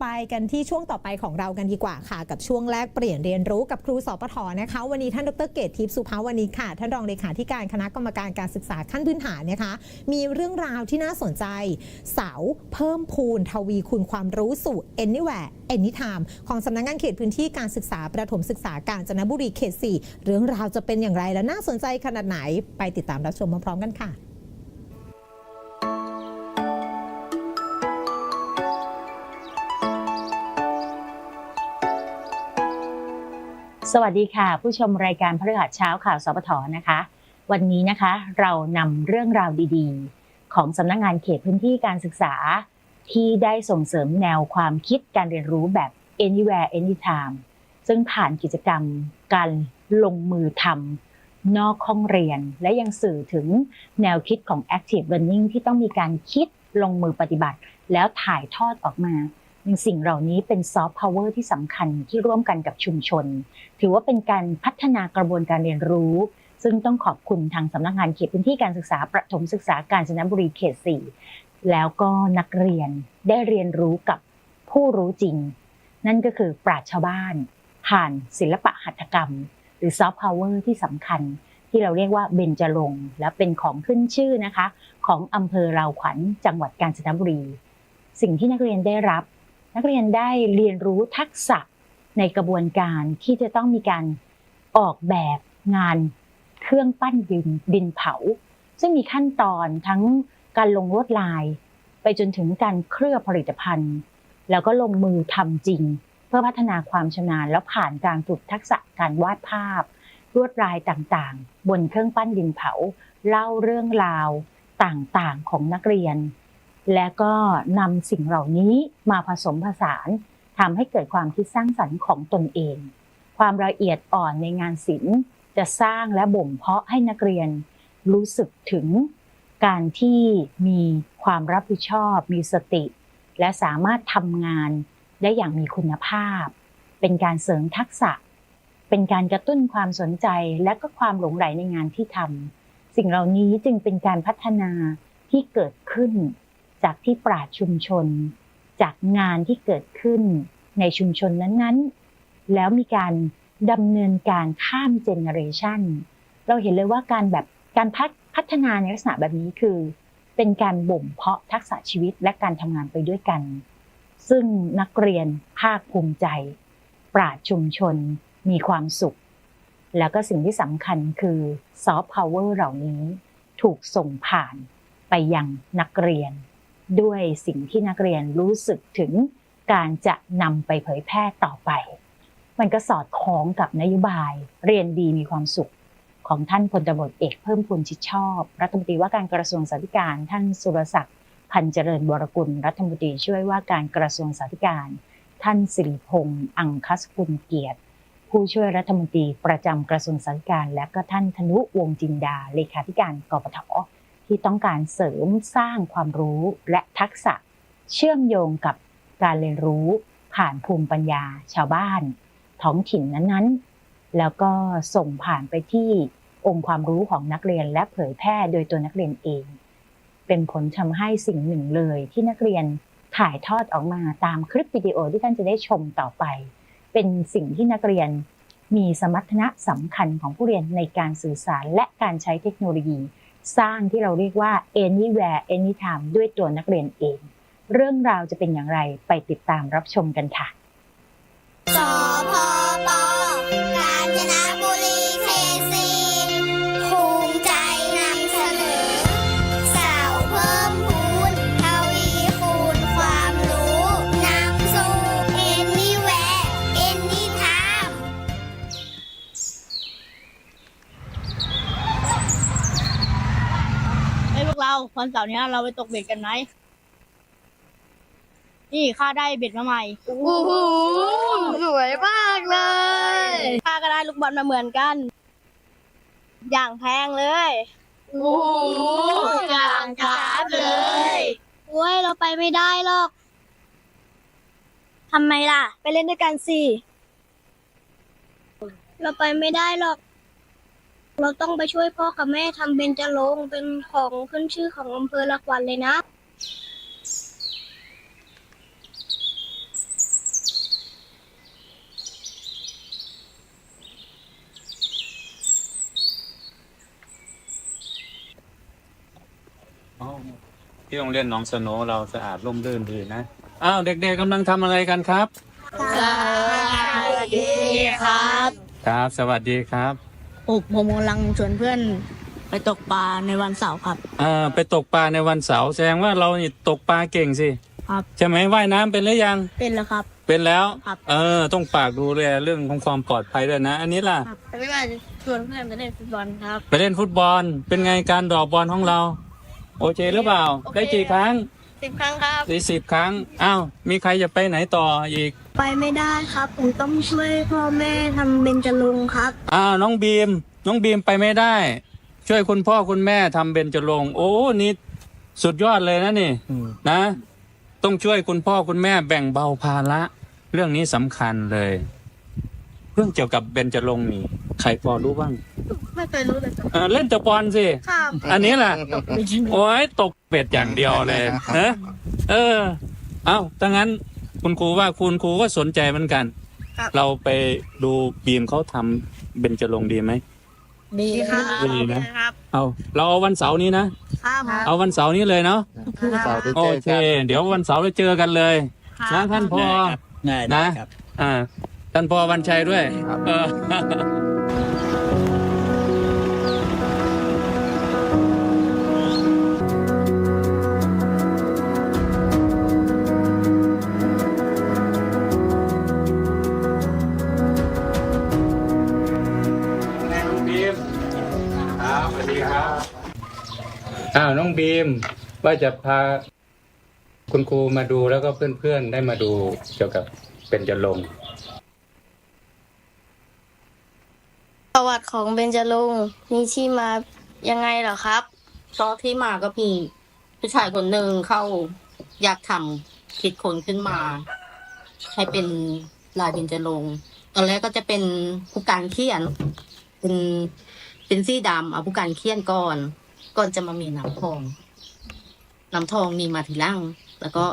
ไปกันที่ช่วงต่อไปของเรากันดีกว่าค่ะ กับช่วงแรกเปลี่ยนเรียนรู้กับครูสปทนะคะ วันนี้ท่านดรเกตทิพย์สุภาวณีค่ะ ท่านรองเลขาธิการคณะกรรมการการศึกษาขั้นพื้นฐานนะคะ มีเรื่องราวที่น่าสนใจ เสาเพิ่มพูนทวีคูณความรู้สู่ Anywhere Anytime ของสำนักงานเขตพื้นที่การศึกษาประถมศึกษากาญจนบุรีเขต 4 เรื่องราวจะเป็นอย่างไรและน่าสนใจขนาดไหนไปติดตามรับชมพร้อมๆกันค่ะ สวัสดีค่ะ ผู้ชมรายการพฤหัสเช้าข่าวสปทนะคะ วันนี้นะคะเรานำเรื่องราวดีๆ ของสำนักงานเขตพื้นที่การศึกษา ที่ได้ส่งเสริมแนวความคิดการเรียนรู้แบบ anywhere anytime ซึ่งผ่านกิจกรรมการลงมือทำนอกห้องเรียน และยังสื่อถึงแนวคิดของ active learning ที่ต้องมีการคิดลงมือปฏิบัติ แล้วถ่ายทอดออกมา สิ่งเหล่านี้เป็นซอฟต์พาวเวอร์ที่สำคัญที่ร่วมกันกับชุมชน ถือว่าเป็นการพัฒนากระบวนการเรียนรู้ ซึ่งต้องขอบคุณทางสำนักงานเขตพื้นที่การศึกษาประถมศึกษาการจนบุรีเขต 4 แล้วก็นักเรียนได้เรียนรู้กับผู้รู้จริง นั่นก็คือปราชญ์ชาวบ้าน ผ่านศิลปะหัตถกรรม หรือซอฟต์พาวเวอร์ที่สำคัญที่เราเรียกว่าเบญจรงค์และเป็นของขึ้นชื่อนะคะ ของอำเภอราวขวัญจังหวัดกาญจนบุรี สิ่งที่นักเรียนได้รับ นักเรียนได้เรียนรู้ทักษะในกระบวนการที่จะต้องมีการออกแบบงานเครื่องปั้นดินดินเผา ซึ่งมีขั้นตอนทั้งการลงลวดลาย ไปจนถึงการเคลือบผลิตภัณฑ์ แล้วก็ลงมือทำจริง เพื่อพัฒนาความชำนาญแล้วผ่านการฝึกทักษะการวาดภาพลวดลายต่างๆ บนเครื่องปั้นดินเผา เล่าเรื่องราวต่างๆของนักเรียน และก็นำสิ่งเหล่านี้มาผสมผสานทำให้เกิดความคิดสร้างสรรค์ของตนเอง ความละเอียดอ่อนในงานศิลป์ จะสร้างและบ่มเพาะให้นักเรียน รู้สึกถึงการที่มีความรับผิดชอบ มีสติ และสามารถทำงานได้อย่างมีคุณภาพ เป็นการเสริมทักษะ เป็นการกระตุ้นความสนใจและก็ความหลงใหลในงานที่ทำสิ่งเหล่านี้จึงเป็นการพัฒนาที่เกิดขึ้น จากที่ปราชชุมชน จากงานที่เกิดขึ้นในชุมชนนั้นๆ แล้วมีการดำเนินการข้ามเจเนอเรชันเราเห็นเลยว่าการแบบการพัฒพัฒนาในลักษณะแบบนี้คือ เป็นการบ่มเพาะทักษะชีวิตและการทำงานไปด้วยกัน ซึ่งนักเรียนภาคภูมิใจ ปราชชุมชนมีความสุข แล้วก็สิ่งที่สำคัญคือซอฟต์พาวเวอร์เหล่านี้ถูกส่งผ่านไปยังนักเรียน ด้วยสิ่งที่นักเรียนรู้สึกถึงการจะนำไปเผยแพร่ต่อไป มันก็สอดคล้องกับนโยบายเรียนดีมีความสุขของท่านพลตำรวจเอกเพิ่มพูนชิดชอบ รัฐมนตรีว่าการกระทรวงสาธการท่านสุรศักดิ์พันเจริญวรกุลรัฐมนตรีช่วยว่าการกระทรวงสาธการท่านสิริพงษ์อังคัสกุลเกียรติ ผู้ช่วยรัฐมนตรีประจำกระทรวงสาธการและก็ท่านธนุวงจินดาเลขาธิการกปท ที่ต้องการเสริมสร้างความรู้และทักษะ เชื่อมโยงกับการเรียนรู้ผ่านภูมิปัญญาชาวบ้าน ท้องถิ่นนั้นๆ แล้วก็ส่งผ่านไปที่องค์ความรู้ของนักเรียนและเผยแพร่โดยตัวนักเรียนเอง เป็นผลทำให้สิ่งหนึ่งเลยที่นักเรียนถ่ายทอดออกมาตามคลิปวิดีโอที่ท่านจะได้ชมต่อไป เป็นสิ่งที่นักเรียนมีสมรรถนะสำคัญของผู้เรียนในการสื่อสารและการใช้เทคโนโลยี สร้างที่เราเรียกว่า anywhere anytime ด้วยตัวนักเรียนเอง เรื่องราวจะเป็นอย่างไรไปติดตามรับชมกันค่ะ ไอ้ยพวกเราวันเสาร์เนี้ยเราไปตกเบ็ดกันไหมนี่ข้าได้เบ็ดมาใหม่โอ้โหสวยมากเลยข้าก็ได้ลูกบอลมาเหมือนกัน อย่างแพงเลยโอ้โหอย่างการเลยโอ้ยเราไปไม่ได้หรอกทำไมล่ะ ไปเล่นด้วยกันสิ เราไปไม่ได้หรอก เราต้องไปช่วยพ่อกับแม่ทำเบญจรงเป็นของขึ้นชื่อของอำเภอละกวันเลยนะที่โรงเรียนน้องสโนว์เราสะอาดร่มรื่นดีนะ อ้าวเด็กๆกำลังทำอะไรกันครับ สวัสดีครับ ครับ สวัสดีครับ ผมผมกำลังชวนเพื่อนไปตกปลาในวันเสาร์ครับ อ่าไปตกปลาในวันเสาร์แสดงว่าเรานี่ตกปลาเก่งสิครับ ใช่ไหมว่ายน้ำเป็นหรือยัง เป็นแล้วครับ เป็นแล้ว ครับ เออ ต้องปากดูแลเรื่องของความปลอดภัยด้วยนะ อันนี้ล่ะแต่ไม่ว่าจะชวนเพื่อนไปเล่นฟุตบอลครับ ไปเล่นฟุตบอล เป็นไงการดรอกบอลของเรา โอเคหรือเปล่า โอเค ได้กี่ครั้งสิบครั้งครับ สี่สิบครั้ง อ้าว มีใครจะไปไหนต่ออีก ไปไม่ได้ครับ ผมต้องช่วยพ่อแม่ทำเบญจรงค์ครับ อ้าวน้องบีม น้องบีมไปไม่ได้ ช่วยคุณพ่อคุณแม่ทำเบญจรงค์โอ้นี่สุดยอดเลยนะนี่นะ ต้องช่วยคุณพ่อคุณแม่แบ่งเบาภาระเรื่องนี้สำคัญเลย เรื่องเกี่ยวกับเบญจรงค์นี่ใครพอรู้บ้างไม่เคยรู้เลยครับเออเล่นแต่บอลสิครับอันนี้ล่ะ โอ้ยตกเป็ดอย่างเดียวเลยฮะเออ เอ้าถ้างั้น คุณครูว่าคุณครูก็สนใจเหมือนกันเราไปดูบีมเขาทำเบญจรงค์ดีไหม ดีครับดีนะเอาเราเอาวันเสาร์นี้นะครับเอาวันเสาร์นี้เลยเนาะโอเค เดี๋ยววันเสาร์เราเจอกันเลยนะท่านพอนะ อ่า ท่านพอวันชัยด้วย เออ อ้าวน้องบีมว่าจะพาคุณครูมาดูแล้วก็เพื่อนๆได้มาดูเกี่ยวกับเป็นจะลงค์ประวัติของเบญจรงค์มีที่มายังไงเหรอครับ ก็ที่มาก็มีผู้ชายคนหนึ่งเขาอยากทำคิดคนขึ้นมา ให้เป็นลายเบญจรงค์ตอนแรกก็จะเป็นผู้การเขียน เป็น เป็นสีดำเอาผู้การเขียนก่อน ก่อนจะมามีน้ำทองน้ำทองมีมาทีหลังแล้วก็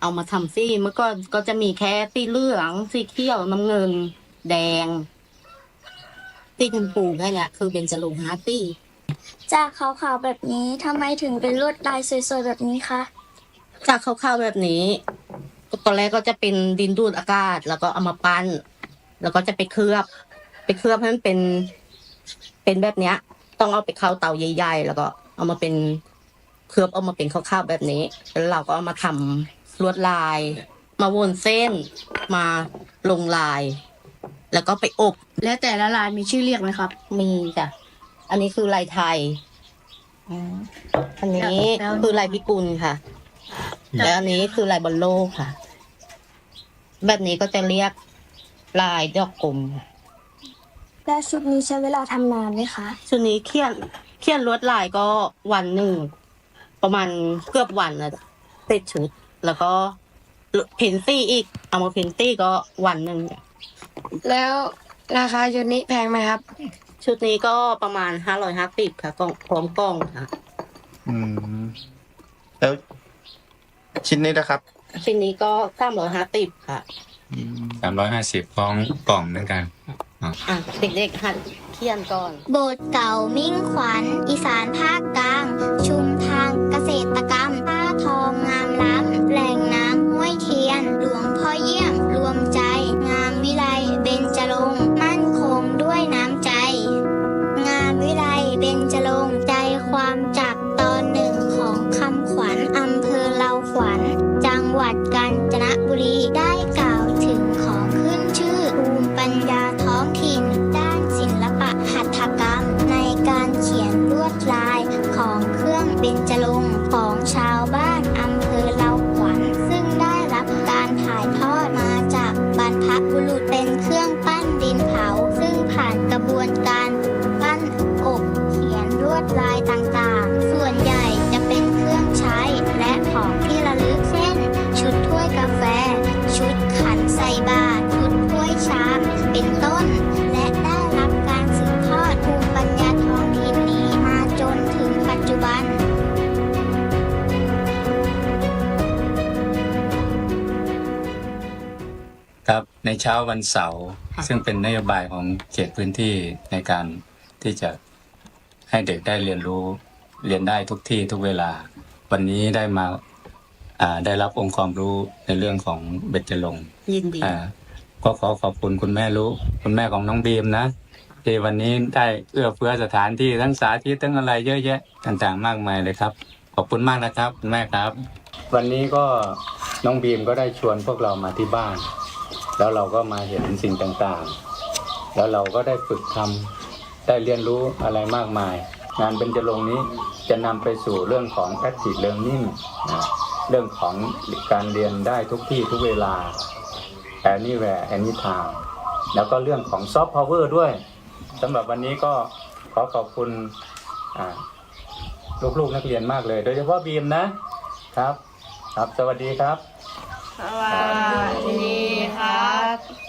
เอามาทำสีเมื่อก่อนก็จะมีแค่สีเหลืองสีเขียวน้ำเงิน แดงสีชมพูแค่เนี้ยคือเบญจรงค์ฮาร์ตี้จากขาวๆแบบนี้ทำไมถึงเป็นลวดลายสวยๆแบบนี้คะจากคร่าวๆแบบนี้ตอนแรกก็จะเป็นดินดูดอากาศ แล้วก็เอามาปั้น แล้วก็จะไปเคลือบ ไปเคลือบให้มันเป็น เป็นแบบเนี้ย ต้องเอาไปเข้าเตาใหญ่ๆแล้วก็ เอามาเป็นเคลือบเอามาเป็นคร่าวๆแบบนี้แล้วเราก็เอามาทำลวดลาย มาวนเส้น มาลงลาย แล้วก็ไปอบ และแต่ละลายมีชื่อเรียกไหมครับ มีจ้ะอันนี้คือลายไทยอันนี้แล้วคือลายพิกุลค่ะ แล้วอันนี้คือลายบอลโลกค่ะ แบบนี้ก็จะเรียกลายดอกกลมค่ะ และชุดนี้ใช้เวลาทำนานไหมคะ ชุดนี้เขียนเขียนลวดลายก็วันหนึ่ง ประมาณเกือบวันนะเสร็จชุด แล้วก็เพนซี่อีก เอามาเพนซี่ก็วันหนึ่งแล้วราคาชุดนี้แพงไหมครับ ชุดนี้ก็ประมาณห้าร้อยห้าสิบค่ะกล่องพร้อมกล้องค่ะอืม แล้วชิ้นนี้นะครับ ชิ้นนี้ก็สามร้อยห้าสิบค่ะสามร้อยห้าสิบฟองกล่องเหมือนกัน อะเด็กๆหัดเขียนก่อน โบสถ์เก่ามิ่งขวัญ อีสานภาคกลาง ชุมทางเกษตรกรรม ค์ ในเช้าวันเสาร์ซึ่งเป็นนโยบายของเขตพื้นที่ในการที่จะให้เด็กได้เรียนรู้เรียนได้ทุกที่ทุกเวลา วันนี้ได้มาอ่าได้รับองค์ความรู้ในเรื่องของเบญจรงค์ยินดีอ่าก็ขอขอบคุณคุณแม่รู้ คุณแม่ของน้องบีมนะที่วันนี้ได้เอื้อเฟื้อสถานที่ทั้งสาธิตทั้งอะไรเยอะแยะต่างๆ มากมายเลยครับ ขอบคุณมากนะครับคุณแม่ครับ วันนี้ก็น้องบีมก็ได้ชวนพวกเรามาที่บ้าน แล้วเราก็มาเห็นสิ่งต่างๆ แล้วเราก็ได้ฝึกทำได้เรียนรู้อะไรมากมาย งานเบญจรงนี้จะนำไปสู่เรื่องของ active learning นะเรื่องของการเรียนได้ทุกที่ทุกเวลา anywhere anytime แล้วก็เรื่องของ soft power ด้วยสำหรับวันนี้ก็ขอขอบคุณลูกๆนักเรียนมากเลย โดยเฉพาะบีมนะครับ ครับ สวัสดีครับ สวัสดีครับ